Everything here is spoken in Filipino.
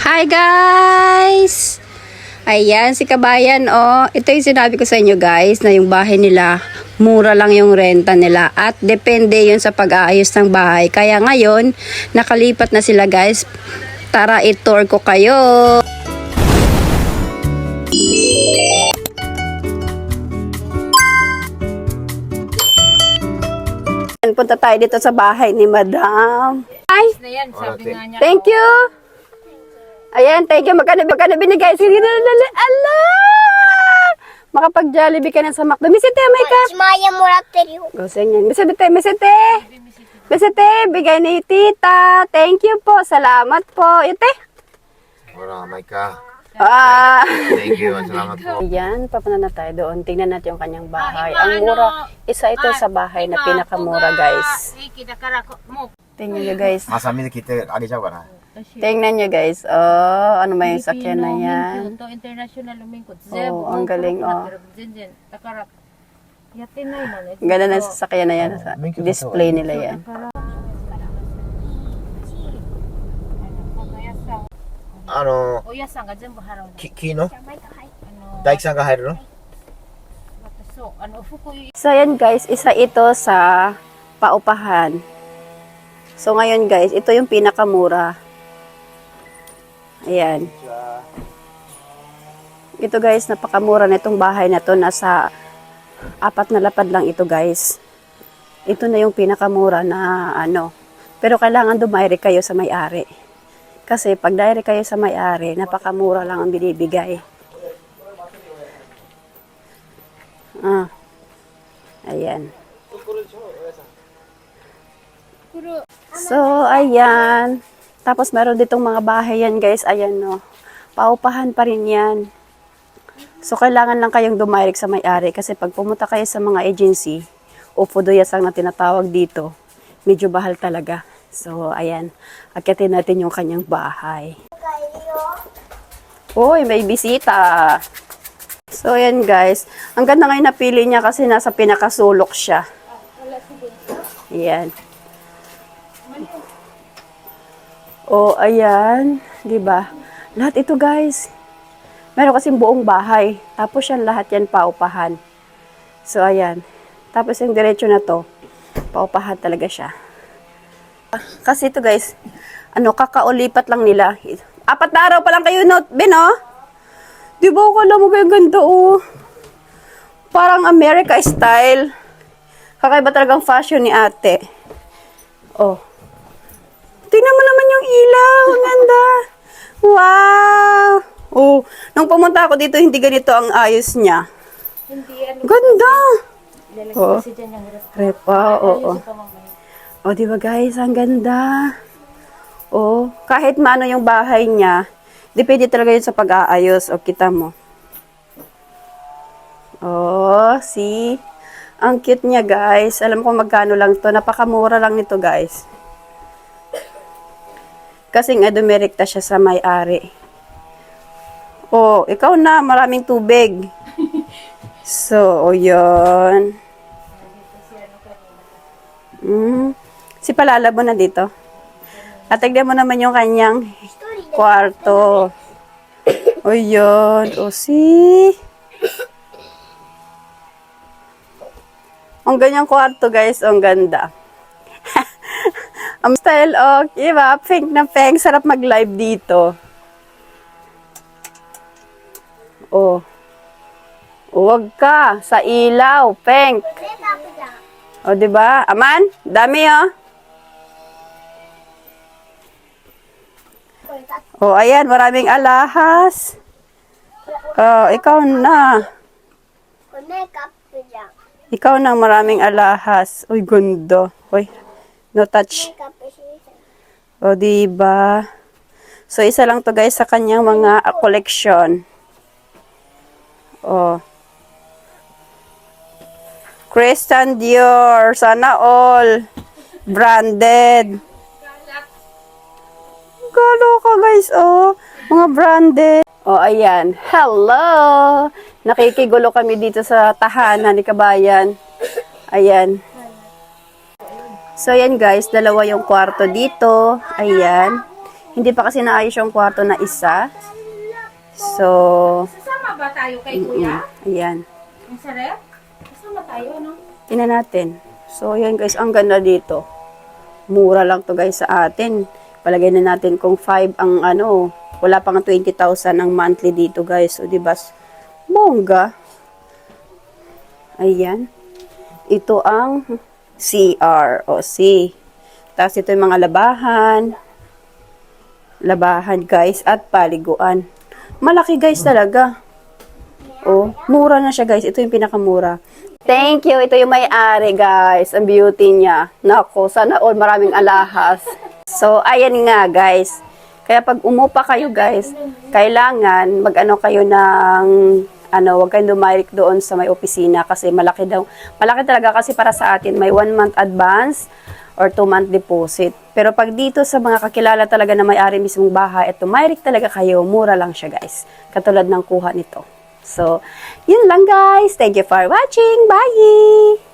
Hi guys! Ayan, si Kabayan, oh. Ito yung sinabi ko sa inyo guys, na yung bahay nila, mura lang yung renta nila. At depende yun sa pag-aayos ng bahay. Kaya ngayon, nakalipat na sila guys. Tara, i-tour ko kayo. Punta tayo dito sa bahay ni Madam. Hi! Thank you. Ayan, thank you. Magkano, magkano binigay? Sige, dali, ala! Makapag-jollibee ka na sa McDo. Misite, may ka. Maya mo lang tayo. Gusin yan. Misite, misite. Misite, bigay ni tita. Thank you po. Salamat po. Ite. Wala, may ka. Ah. Thank you. Salamat po. Ayan, papunta na tayo doon. Tingnan natin yung kanyang bahay. Ang mura. Isa ito sa bahay na pinakamura, guys. Tingnan nyo, guys. Masami na kita. Agi siya ka na. Tingnan nyo guys. Oh, ano ba yung sakyan na yan? Ito, international lumingkod. Oh, ang galing. Oh. Ganda ng sasakyan na yan. Display nila yan. Ano? Kino? Daik sa kahit no? So, yan guys, isa ito sa paupahan. So, ngayon guys, ito yung pinakamura. Ayan. Ito guys, napakamura na itong bahay na to. Nasa apat na lapad lang ito guys. Ito na yung pinakamura na ano. Pero kailangan dumayre kayo sa may-ari. Kasi pag dire kayo sa may-ari, napakamura lang ang binibigay. Ah. Ayan. So, ayan. Tapos meron ditong mga bahay yan, guys. Ayan, no. Paupahan pa rin yan. So, kailangan lang kayong dumirect sa may-ari kasi pag pumunta kayo sa mga agency, o puduyasang na tinatawag dito, medyo bahal talaga. So, ayan. Akitin natin yung kanyang bahay. Uy, may bisita. So, ayan guys. Ang ganda ngayon napili niya kasi nasa pinakasulok siya. Ayan. Oh, ayan. 'Di ba? Lahat ito guys. Meron kasing buong bahay. Tapos yan lahat yan paupahan. So, ayan. Tapos yung diretso na to, paupahan talaga siya. Kasi ito guys, ano, kakaulipat lang nila. Apat na araw pa lang kayo, no, Ben, oh? Di ba, akala mo ba yung ganda, oh? Parang America style. Kakaiba talagang fashion ni ate. Oh. Tingnan mo naman yung ilaw. Ang ganda. Wow. Oh. Nung pumunta ako dito, hindi ganito ang ayos niya. Hindi, ano, Ganda. lalagyan Oo. kasi dyan yung ref. Repa, oo. Ayusin pa mamaya. O, di ba guys, ang ganda. O, kahit maano yung bahay niya, depende talaga yun sa pag-aayos. O, kita mo. O, see? Ang cute niya, guys. Alam ko magkano lang to. Napakamura lang nito, guys. Kasi nga dumirekta siya sa may-ari. O, ikaw na. Maraming tubig. So, o yun. Mm. Si Palalabo na dito. At tignan mo naman yung kanyang kwarto. O yun. O si. Ang ganyang kwarto guys. Ang ganda. Ang style of, iba, pink na pink. Sarap mag-live dito. Oh. Huwag ka. Sa ilaw. Pink. O, oh, di ba? Aman, dami oh. O, oh, ayan. Maraming alahas. Oh, ikaw na. Ikaw na maraming alahas. Uy, gundo. Uy, no touch. O, diba? So, isa lang to guys sa kanyang mga collection. O. Christian Dior. Sana all. Branded. Galo ka guys, oh. Mga branded. O, oh, ayan. Hello! Nakikigulo kami dito sa tahanan ni Kabayan. Ayan. So, ayan guys, dalawa yung kwarto dito. Ayan. Hindi pa kasi naayos yung kwarto na isa. So, Sasama ba tayo kay kuya? ayan. Ang sarap? Sasama tayo, ano? Tingnan natin. So, ayan guys, ang ganda dito. Mura lang to guys sa atin. Palagay na natin kung 5 ang ano, wala pang 20,000 ang monthly dito guys. So, di ba? Bongga. Ayan. Ito ang CR o C. Tapos ito yung mga labahan. Labahan guys at paliguan. Malaki guys talaga. Oh, mura na siya guys. Ito yung pinakamura. Thank you. Ito yung may-ari guys. Ang beauty niya. Nako, sana all maraming alahas. So, ayan nga guys. Kaya pag umupa kayo guys, kailangan mag-ano kayo ng ano, wag kayong dumirik doon sa may opisina kasi malaki daw. Malaki talaga kasi para sa atin may one month advance or two month deposit. Pero pag dito sa mga kakilala talaga na may-ari mismong bahay at tumirik talaga kayo, mura lang siya guys. Katulad ng kuha nito. So, yun lang guys. Thank you for watching. Bye!